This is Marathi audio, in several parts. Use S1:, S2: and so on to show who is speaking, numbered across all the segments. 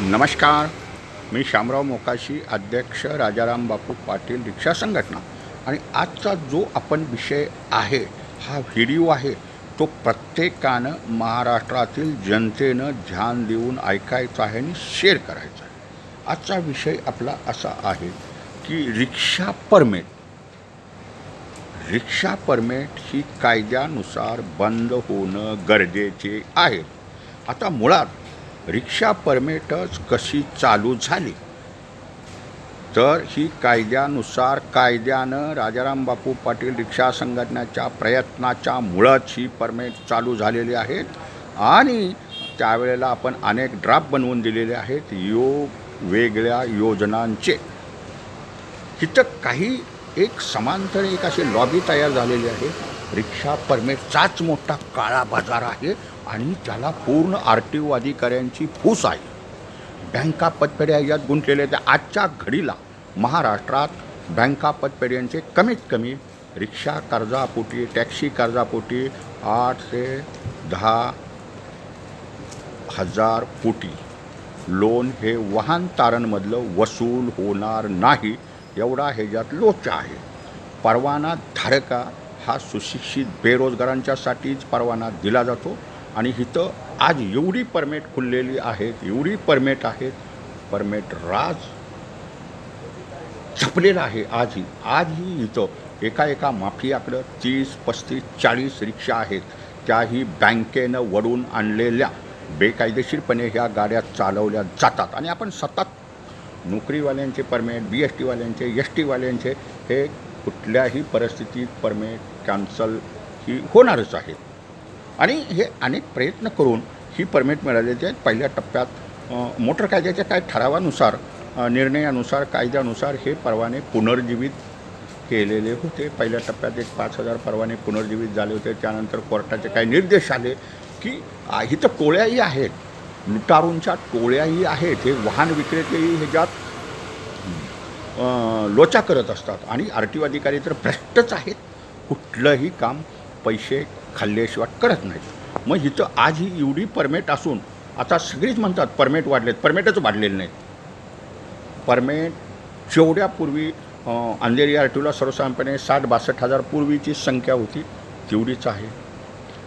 S1: नमस्कार. मी शामराव मोकाशी अध्यक्ष राजाराम बापू पाटील रिक्षा संघटना. आणि आजचा जो आपण विषय आहे हा व्हिडिओ आहे तो प्रत्येकानं महाराष्ट्रातील जनतेनं ध्यान देऊन ऐकायचा आहे आणि शेअर करायचा आहे. आजचा विषय आपला असा आहे की रिक्षा परमिट रिक्षा परमिट ही कायद्यानुसार बंद होणं गरजेचे आहे. आता मुळात रिक्षा परमिटच कशी चालू झाली? तर ही कायद्यानुसार कायद्यानं राजाराम बापू पाटील रिक्षा संघटनेच्या प्रयत्नाच्या मुळात ही परमिट चालू झालेली आहेत आणि त्यावेळेला आपण अनेक ड्राफ्ट बनवून दिलेले आहेत यो वेगळ्या योजनांचे. तिथं काही एक समांतर एक अशी लॉबी तयार झालेली आहे. रिक्षा परमिटचाच मोठा काळा बाजार आहे. आणि त्याला पूर्ण आर टी ओ अधिकाऱ्यांची फूस आहे. बँका पतपेढ्या यात गुंतलेल्या त्या आजच्या घडीला महाराष्ट्रात बँका पतपेढ्यांचे कमीत कमी रिक्षा कर्जापोटी टॅक्सी कर्जापोटी आठ ते दहा हजार कोटी. लोन हे वाहन तारणमधलं वसूल होणार नाही एवढा ह्याच्यात लोचा आहे. परवाना धारका हा सुशिक्षित बेरोजगारांच्यासाठीच परवाना दिला जातो. आणि इथं आज एवढी परमिट खुललेली आहेत एवढी परमिट आहेत परमेट राज छपलेला आहे आजही. आजही इथं एका एका माफियाकडं तीस पस्तीस चाळीस रिक्षा आहेत. त्याही बँकेनं वडून आणलेल्या बेकायदेशीरपणे ह्या गाड्या चालवल्या जातात. आणि आपण सतत नोकरीवाल्यांचे परमेट बी एस टीवाल्यांचे एस टीवाल्यांचे हे कुठल्याही परिस्थितीत परमेट कॅन्सल ही होणारच आहे. आणि हे अनेक प्रयत्न करून ही परमिट मिळालेली आहेत. पहिल्या टप्प्यात मोटर कायद्याच्या काय ठरावानुसार निर्णयानुसार कायद्यानुसार हे परवाने पुनर्जीवित केलेले होते. पहिल्या टप्प्यात एक पाच हजार परवाने पुनर्जीवित झाले होते. त्यानंतर कोर्टाचे काही निर्देश आले की इथं टोळ्याही आहेत. लुटारूंच्या टोळ्याही आहेत. हे वाहन विक्रेतेही ह्याच्यात लोचा करत असतात. आणि आर टी ओ अधिकारी तर भ्रष्टच आहेत. कुठलंही काम पैसे खाल्ल्याशिवाय करत नाहीत. मग इथं आज ही एवढी परमेट असून आता सगळीच म्हणतात परमेट वाढलेत. परमेटच वाढलेले नाहीत. परमेट जेवढ्यापूर्वी अंधेरी आर टीला सर्वसाधारणपणे साठ बासष्ट हजार पूर्वीची संख्या होती तेवढीच आहे.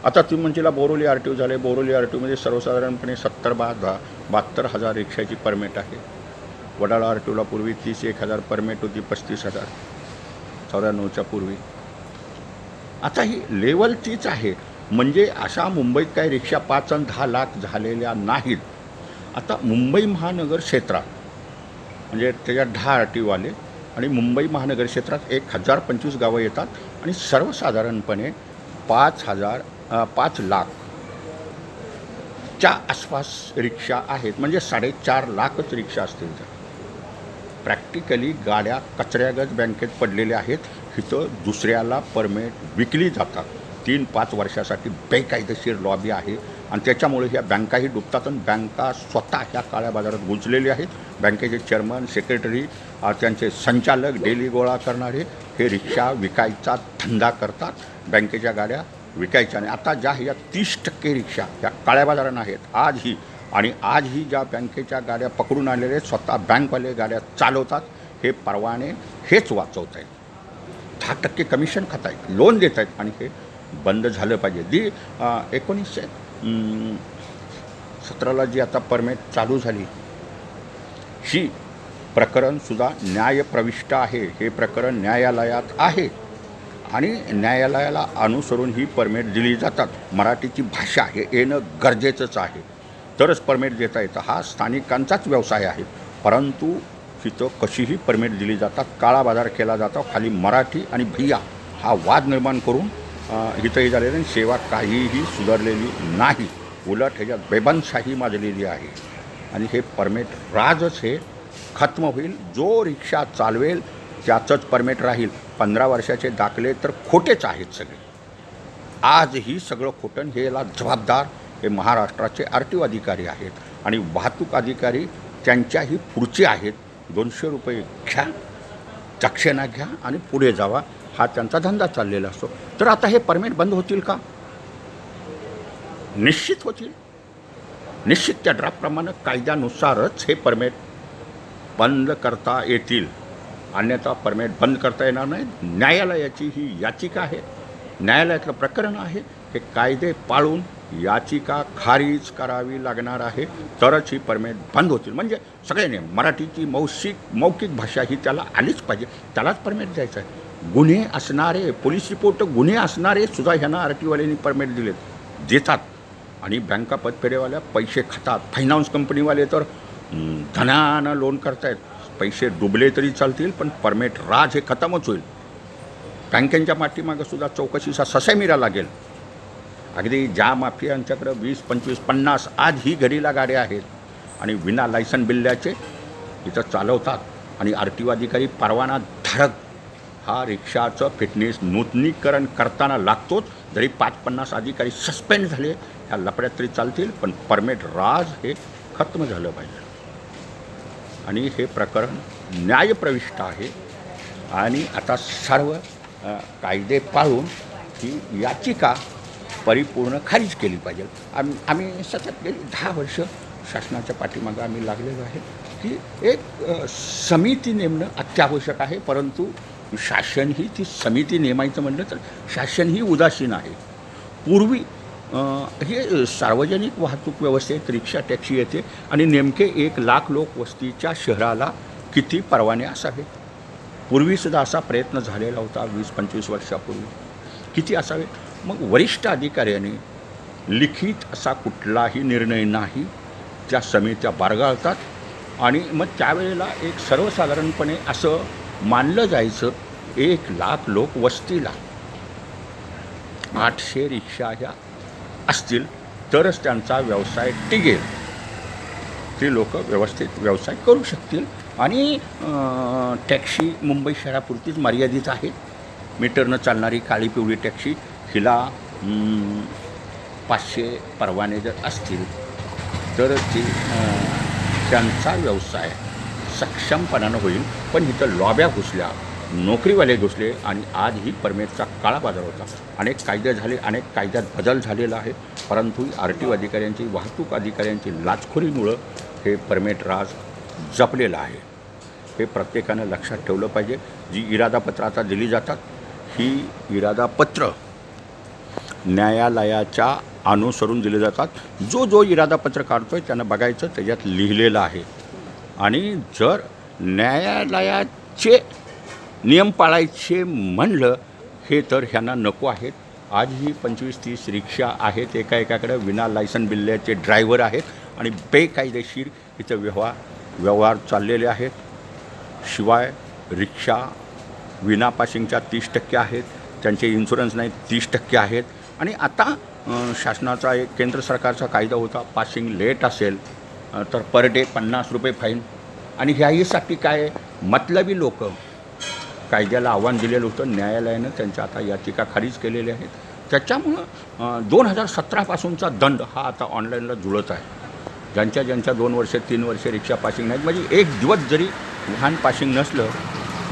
S1: आता तुम्ही म्हणजेला बोरोली आर टी ओ झाले. बोरोली आर टी ओमध्ये सर्वसाधारणपणे सत्तर बा दहा बहात्तर हजार रिक्षाची परमिट आहे. वडाळा आर टी ओला पूर्वी तीस एक हजार परमेट होती पस्तीस हजार. चौऱ्याण्णवच्या पूर्वी. आता ही लेवल तीच आहे. म्हणजे अशा मुंबईत काही रिक्षा पाच आणि दहा लाख झालेल्या नाहीत. आता मुंबई महानगर क्षेत्रात म्हणजे त्याच्यात दहा आर आणि मुंबई महानगर क्षेत्रात एक हजार पंचवीस गावं येतात आणि सर्वसाधारणपणे पाच हजार पाच लाख च्या आसपास रिक्षा आहेत. म्हणजे साडेचार लाखच रिक्षा असतील तर. प्रॅक्टिकली गाड्या कचऱ्यागत बँकेत पडलेल्या आहेत. इथं दुसऱ्याला परमिट विकली जातात. तीन पाच वर्षासाठी बेकायदेशीर लॉबी आहे आणि त्याच्यामुळे ह्या बँकाही डुबतात आणि बँका स्वतः ह्या काळ्या बाजारात गुंतलेले आहेत. बँकेचे चेअरमन सेक्रेटरी त्यांचे संचालक डेली गोळा करणारे हे रिक्षा विकायचा धंदा करतात. बँकेच्या गाड्या विकायच्या नाही आता ज्या ह्या तीस टक्के रिक्षा ह्या काळ्या बाजारानं आहेत आजही आणि आजही ज्या बँकेच्या गाड्या पकडून आलेले स्वतः बँकवाले गाड्या चालवतात हे परवाने हेच वाचवत आहेत दहा टक्के कमिशन खात आहेत लोन देत आहेत आणि हे बंद झालं पाहिजे. दी एकोणीसशे सतराला जी आता परमिट चालू झाली ही प्रकरणसुद्धा न्यायप्रविष्ट आहे. हे प्रकरण न्यायालयात आहे. आणि न्यायालयाला अनुसरून ही परमिट दिली जातात. मराठीची भाषा हे येणं गरजेचंच आहे. तरच परमिट देता येतं. हा स्थानिकांचाच व्यवसाय आहे. परंतु तिथं कशीही परमिट दिली जातात काळा बाजार केला जातो खाली मराठी आणि भैया हा वाद निर्माण करून अ, इथंही आणि सेवा काहीही सुधारलेली नाही. उलट ह्याच्यात बेबनशाही माजलेली आहे. आणि हे परमिट राजच हे खत्म होईल. जो रिक्षा चालवेल त्याचंच परमिट राहील. पंधरा वर्षाचे दाखले तर खोटेच आहेत सगळे. आजही सगळं खोटण हेला हे याला जबाबदार हे महाराष्ट्राचे आर टी ओ अधिकारी आहेत. आणि वाहतूक अधिकारी त्यांच्याही पुढचे आहेत. दोनशे रुपये घ्या दक्षिणा घ्या आणि पुढे जावा. हा त्यांचा धंदा चाललेला असतो. तर आता हे परमिट बंद होतील का? निश्चित होतील. निश्चित त्या ड्राफ्टप्रमाणे कायद्यानुसारच हे परमिट बंद करता येतील. अन्यथा परमिट बंद करता येणार नाही न्यायालयाची ही याचिका आहे. न्यायालयातलं प्रकरण आहे. हे कायदे पाळून याचिका खारीज करावी लागणार आहे. तरच ही परमेट बंद होतील. म्हणजे सगळ्यांनी मराठीची मौसिक मौखिक भाषा ही त्याला आलीच पाहिजे. त्यालाच परमेट द्यायचं आहे. गुन्हे असणारे पोलीस रिपोर्ट गुन्हे असणारे सुद्धा ह्यांना आर टी वाल्यांनी परमिट दिलेत. देतात. आणि बँका पतफेडेवाल्या पैसे खातात. फायनान्स कंपनीवाले तर धनानं लोन करतायत. पैसे डुबले तरी चालतील पण परमिट राज हे खतमच होईल. बँकेच्या पाठीमागं सुद्धा चौकशीचा ससेमिरा लागेल. अगदी ज्या माफियांच्याकडं वीस पंचवीस पन्नास आज ही घडीला गाड्या आहेत आणि विना लायसन बिल्ल्याचे इथं चालवतात आणि आर टी ओ अधिकारी परवाना धारक हा रिक्षाचं फिटनेस नूतनीकरण करताना लागतोच. जरी पाच पन्नास अधिकारी सस्पेंड झाले ह्या लपड्यात तरी चालतील पण परमेट राज हे खत्म झालं पाहिजे. आणि हे प्रकरण न्यायप्रविष्ट आहे. आणि आता सर्व कायदे पाळून ही याचिका परिपूर्ण खारिज केली पाहिजे. आम्ही आम्ही सतत गेली दहा वर्ष शासनाच्या पाठीमागं आम्ही लागलेलो आहे. की एक समिती नेमणं अत्यावश्यक आहे परंतु शासन ही ती समिती नेमायचं म्हणलं तर शासन ही उदासीन आहे. पूर्वी हे सार्वजनिक वाहतूक व्यवस्थेत रिक्षा टॅक्सी येते आणि नेमके एक लाख लोक वस्तीच्या शहराला किती परवाने असावेत पूर्वीसुद्धा असा प्रयत्न झालेला होता वीस पंचवीस वर्षापूर्वी. किती असावे? मग वरिष्ठ अधिकाऱ्याने लिखित असा कुठलाही निर्णय नाही त्या समित्या बारगाळतात आणि मग त्यावेळेला एक सर्वसाधारणपणे असं मानलं जायचं एक लाख लोक वस्तीला आठशे रिक्षा ह्या असतील तरच त्यांचा व्यवसाय टिकेल. ते लोक व्यवस्थित व्यवसाय करू शकतील आणि टॅक्सी मुंबई शहरापुरतीच मर्यादित आहे मीटरनं चालणारी काळी पिवळी टॅक्सी हिला पाचशे परवाने जर असतील तर ती त्यांचा व्यवसाय सक्षमपणानं होईल. पण इथं लॉब्या घुसल्या नोकरीवाले घुसले आणि आज ही परमेटचा काळा बाजार होता. अनेक कायदे झाले अनेक कायद्यात बदल झालेला आहे. परंतु आर टी ओ अधिकाऱ्यांची वाहतूक अधिकाऱ्यांची लाचखोरीमुळं हे परमेट राज जपलेलं आहे. हे प्रत्येकानं लक्षात ठेवलं पाहिजे. जी इरादापत्र आता दिली जातात ही इरादापत्र न्यायालयाच्या अनुसरून दिले जातात. जो जो इरादापत्र काढतो आहे त्यांना बघायचं त्याच्यात लिहिलेलं आहे. आणि जर न्यायालयाचे नियम पाळायचे म्हणलं हे तर ह्यांना नको आहेत. आजही पंचवीस तीस रिक्षा आहेत एका एकाकडे विना लायसन बिल्ल्याचे ड्रायव्हर आहेत आणि बेकायदेशीर इथं व्यवहार व्यवहार चाललेले आहेत. शिवाय रिक्षा विना पासिंगच्या तीस टक्के आहेत. त्यांचे इन्शुरन्स नाही तीस टक्के आहेत. आणि आता शासनाचा एक केंद्र सरकारचा कायदा होता पासिंग लेट असेल तर पर डे पन्नास रुपये फाईन आणि ह्याहीसाठी काय मतलबी लोक कायद्याला आव्हान दिलेलं होतं न्यायालयानं त्यांच्या आता याचिका खारिज केलेल्या आहेत. त्याच्यामुळं दोन हजार सतरापासूनचा दंड हा आता ऑनलाईनला जुळत आहे. ज्यांच्या ज्यांच्या दोन वर्षे तीन वर्षे रिक्षा पासिंग नाहीत म्हणजे एक दिवस जरी लहान पासिंग नसलं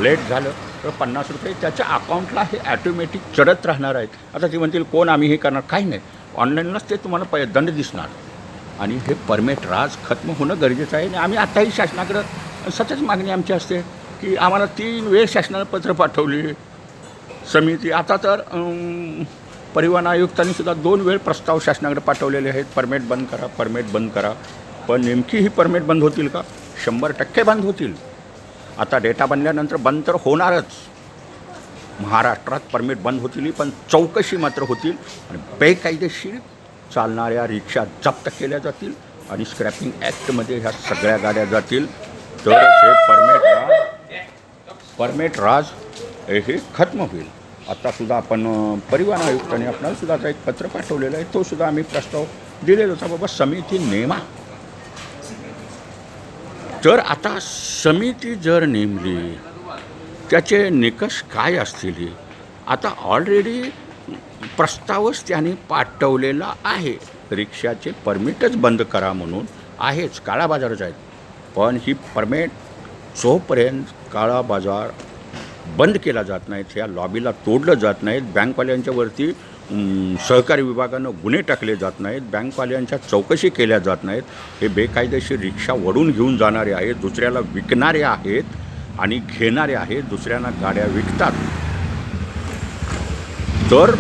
S1: लेट झालं तर पन्नास रुपये त्याच्या अकाउंटला हे ॲटोमॅटिक चढत राहणार आहेत. आता ते म्हणतील कोण आम्ही हे करणार? काही नाही. ऑनलाईनलाच ते तुम्हाला पै दंड दिसणार. आणि हे परमिट राज खत्म होणं गरजेचं आहे. आणि आम्ही आत्ताही शासनाकडं सतत मागणी आमची असते की आम्हाला तीन वेळ शासनानं पत्र पाठवली. समिती आता तर परिवहन आयुक्तांनी सुद्धा दोन वेळ प्रस्ताव शासनाकडे पाठवलेले आहेत. परमेट बंद करा परमेट बंद करा. पण नेमकी ही परमेट बंद होतील का? शंभर टक्के बंद होतील. आता डेटा बनल्यानंतर बंद तर होणारच. महाराष्ट्रात परमिट बंद होतील पण चौकशी मात्र होतील आणि बेकायदेशीर चालणाऱ्या रिक्षा जप्त केल्या जातील आणि स्क्रॅपिंग ॲक्टमध्ये ह्या सगळ्या गाड्या जातील. तरच हे परमिट राज परमिट राज हे खत्म होईल. आत्तासुद्धा आपण परिवहन आयुक्तांनी आपणालासुद्धा एक पत्र पाठवलेलं आहे तो सुद्धा आम्ही प्रस्ताव दिलेला होता. बाबा समिती नेमा. तर आता समिती जर नेमली त्याचे निकष काय असतील आता ऑलरेडी प्रस्तावच त्यांनी पाठवलेला आहे. रिक्षाचे परमिटच बंद करा म्हणून आहेच काळा बाजारच आहेत. पण ही परमिट जोपर्यंत काळा बाजार बंद केला जात नाहीत ह्या लॉबीला तोडलं जात नाहीत बँकवाल्यांच्या वरती सहकारी विभागानं गुन्हे टाकले जात नाहीत बँकवाल्यांच्या चौकशी केल्या जात नाहीत. हे बेकायदेशीर रिक्षा वडून घेऊन जाणारे आहेत दुसऱ्याला विकणारे आहेत आणि घेणारे आहेत दुसऱ्यांना गाड्या विकतात. तर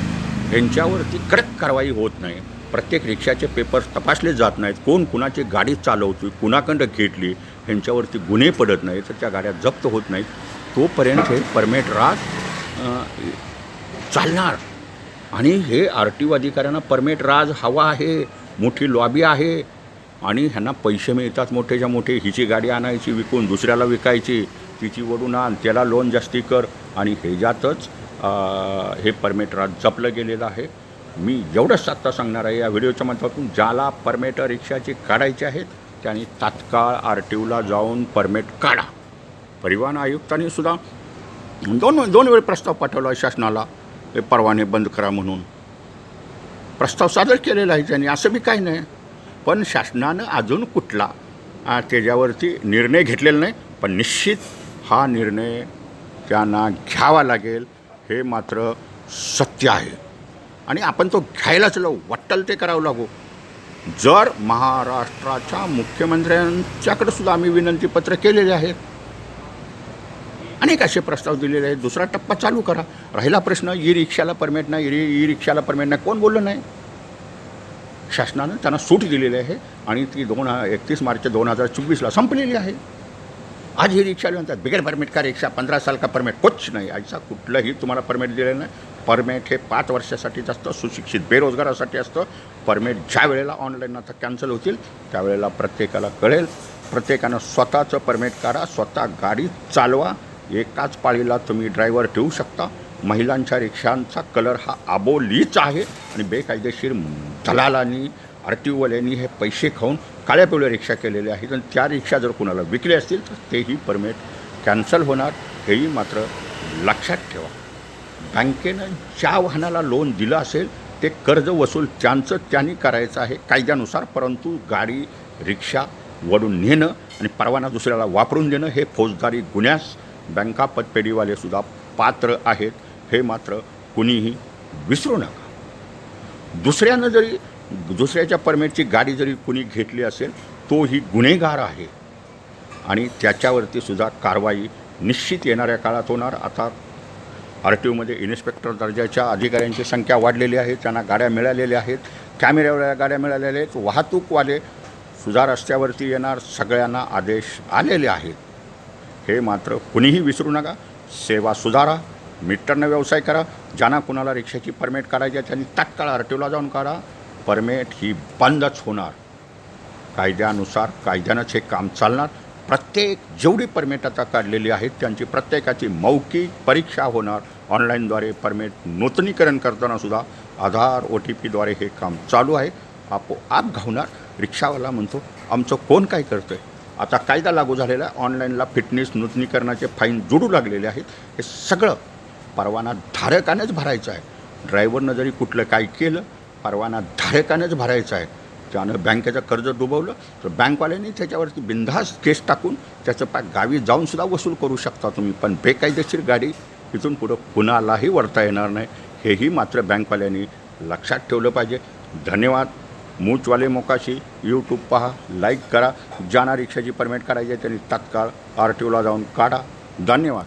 S1: यांच्यावरती कडक कारवाई होत नाही. प्रत्येक रिक्षाचे पेपर्स तपासले जात नाहीत. कोण कुणाची गाडी चालवतोय कुणाकडं घेतली ह्यांच्यावरती गुन्हे पडत नाहीत तर त्या गाड्या जप्त होत नाहीत. तोपर्यंत हे परमेट राज चालणार. आणि हे आर टी ओ अधिकाऱ्यांना परमेट राज हवा आहे मोठी लॉबी आहे आणि ह्यांना पैसे मिळतात मोठेच्या मोठे. हिची गाडी आणायची विकून दुसऱ्याला विकायची तिची वडून आण त्याला लोन जास्ती कर आणि ह्याच्यातच हे परमेट राज जपलं गेलेलं आहे. मी एवढंच आत्ता सांगणार आहे या व्हिडिओच्या माध्यमातून ज्याला परमेट रिक्षाची काढायची आहेत त्यांनी तात्काळ आर टी ओला जाऊन परमेट काढा. परिवहन आयुक्तांनी सुद्धा दोन दोन वेळ प्रस्ताव पाठवला शासनाला. हे परवाने बंद करा म्हणून. प्रस्ताव सादर केलेला आहे त्यांनी असं बी काही नाही. पण शासनानं अजून कुठला त्याच्यावरती निर्णय घेतलेला नाही. पण निश्चित हा निर्णय त्यांना घ्यावा लागेल हे मात्र सत्य आहे. आणि आपण तो घ्यायलाच लावू वाटल ते करावं लागू. जर महाराष्ट्राच्या मुख्यमंत्र्यांच्याकडे सुद्धा आम्ही विनंतीपत्र केलेले आहेत अनेक असे प्रस्ताव दिलेले आहेत. दुसरा टप्पा चालू करा. राहिला प्रश्न ई रिक्षाला परमिट नाही ई रिक्षाला परमिट नाही. कोण बोललं नाही? शासनानं त्यांना सूट दिलेली आहे आणि ती दोन एकतीस मार्च दोन हजार चोवीसला संपलेली आहे. आज ही रिक्षा म्हणतात बिगर परमिट का रिक्षा? पंधरा साल का परमिट कोच नाही. आयचा कुठलंही तुम्हाला परमिट दिलेलं नाही. परमिट हे पाच वर्षासाठीच असतं. सुशिक्षित बेरोजगारासाठी असतं. परमिट ज्या वेळेला ऑनलाईन आता कॅन्सल होतील त्यावेळेला प्रत्येकाला कळेल. प्रत्येकानं स्वतःचं परमिट काढा. स्वतः गाडी चालवा. एकाच पाळीला तुम्ही ड्रायव्हर ठेवू शकता. महिलांच्या रिक्षांचा कलर हा आबोलीच आहे आणि बेकायदेशीर दलालांनी आरटीओवाल्यांनी हे पैसे खाऊन काळ्या पिवळ्या रिक्षा केलेल्या आहेत आणि त्या रिक्षा जर कुणाला विकले असतील तर तेही परमिट कॅन्सल होणार. हेही मात्र लक्षात ठेवा. बँकेनं ज्या वाहनाला लोन दिलं असेल ते कर्ज वसूल त्यांचं त्यांनी करायचं आहे कायद्यानुसार परंतु गाडी रिक्षा वडून नेणं आणि परवाना दुसऱ्याला वापरून देणं हे फौजदारी गुन्ह्यास बँका पतपेढीवाले सुद्धा पात्र आहेत. हे मात्र कुणीही विसरू नका. दुसऱ्यानं जरी दुसऱ्याच्या परमिटची गाडी जरी कुणी घेतली असेल तोही गुन्हेगार आहे. आणि त्याच्यावरती सुद्धा कारवाई निश्चित येणाऱ्या काळात होणार. आता आर टी ओमध्ये इन्स्पेक्टर दर्जाच्या अधिकाऱ्यांची संख्या वाढलेली आहे. त्यांना गाड्या मिळालेल्या आहेत. कॅमेऱ्यावाल्या गाड्या मिळालेल्या आहेत. वाहतूकवाले सुद्धा रस्त्यावरती येणार. सगळ्यांना आदेश आलेले आहेत. हे मात्र कुणीही विसरू नका. सेवा सुधारा मीटरनं व्यवसाय करा ज्यांना कुणाला रिक्षाची परमिट काढायची आहे त्यांनी तात्काळ आरटीओला जाऊन काढा. परमिट ही बंदच होणार. कायद्यानुसार कायद्यानंच हे काम चालणार. प्रत्येक जेवढी परमिट आता काढलेली आहेत त्यांची प्रत्येकाची मौखिक परीक्षा होणार. ऑनलाईनद्वारे परमिट नूतनीकरण करताना सुद्धा आधार ओ टी पीद्वारे हे काम चालू आहे. आपोआप घावणार. रिक्षावाला म्हणतो आमचं कोण काय करतं आहे आता कायदा लागू झालेला आहे. ऑनलाईनला फिटनेस नूतनीकरणाचे फाईन जोडू लागलेले आहेत. हे सगळं परवाना धारकानेच भरायचं आहे. ड्रायव्हरनं जरी कुठलं काय केलं परवाना धारकानेच भरायचं आहे. त्यानं बँकेचं कर्ज डुबवलं तर बँकवाल्यांनी त्याच्यावरती बिनधास्त केस टाकून त्याचं पा गावी जाऊनसुद्धा वसूल करू शकता तुम्ही. पण बेकायदेशीर गाडी इथून पुढं कुणालाही वरता येणार नाही. हेही मात्र बँकवाल्यांनी लक्षात ठेवलं पाहिजे. धन्यवाद. मूचवाले मोकाशी यूट्यूब पहा लाईक करा ज्यांना रिक्षाची परमिट करायची आहे त्यांनी तात्काळ आर टी ओला जाऊन काढा. धन्यवाद.